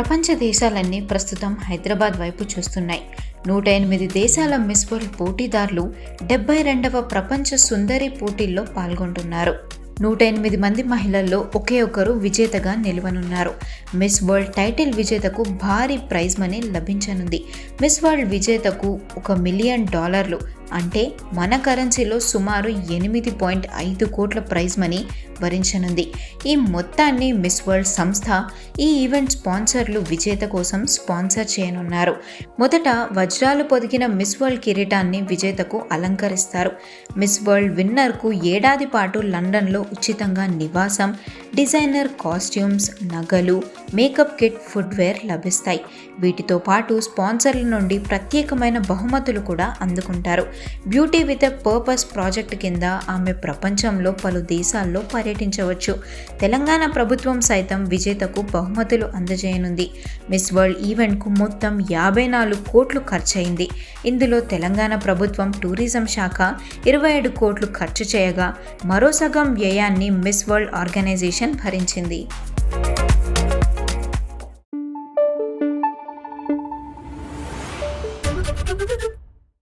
ప్రపంచ దేశాలన్నీ ప్రస్తుతం హైదరాబాద్ వైపు చూస్తున్నాయి. నూట ఎనిమిది దేశాల మిస్ వరల్డ్ పోటీదారులు డెబ్బై రెండవ ప్రపంచ సుందరి పోటీల్లో పాల్గొంటున్నారు. నూట ఎనిమిది మంది మహిళల్లో ఒకే ఒకరు విజేతగా నిలవనున్నారు. మిస్ వరల్డ్ టైటిల్ విజేతకు భారీ ప్రైజ్ మనీ లభించనుంది. మిస్ వరల్డ్ విజేతకు ఒక మిలియన్ డాలర్లు అంటే మన కరెన్సీలో సుమారు ఎనిమిది పాయింట్ ఐదు కోట్ల ప్రైజ్ మనీ భరించనుంది. ఈ మొత్తాన్ని మిస్ వరల్డ్ సంస్థ ఈ ఈవెంట్ స్పాన్సర్లు విజేత కోసం స్పాన్సర్ చేయనున్నారు. మొదట వజ్రాలు పొదిగిన మిస్ వరల్డ్ కిరీటాన్ని విజేతకు అలంకరిస్తారు. మిస్ వరల్డ్ విన్నర్కు ఏడాది పాటు లండన్లో ఉచితంగా నివాసం డిజైనర్ కాస్ట్యూమ్స్ నగలు మేకప్ కిట్ ఫుట్వేర్ లభిస్తాయి. వీటితో పాటు స్పాన్సర్ల నుండి ప్రత్యేకమైన బహుమతులు కూడా అందుకుంటారు. Beauty with a purpose project కింద ఆమె ప్రపంచంలో పలు దేశాల్లో పర్యటించవచ్చు. తెలంగాణ ప్రభుత్వం సైతం విజేతకు బహుమతులు అందజేయనుంది. మిస్ వరల్డ్ ఈవెంట్కు మొత్తం యాభై నాలుగు కోట్లు ఖర్చయింది. ఇందులో తెలంగాణ ప్రభుత్వం టూరిజం శాఖ ఇరవై ఏడు కోట్లు ఖర్చు చేయగా మరో సగం వ్యయాన్ని మిస్ వరల్డ్ ఆర్గనైజేషన్ భరించింది. どどど。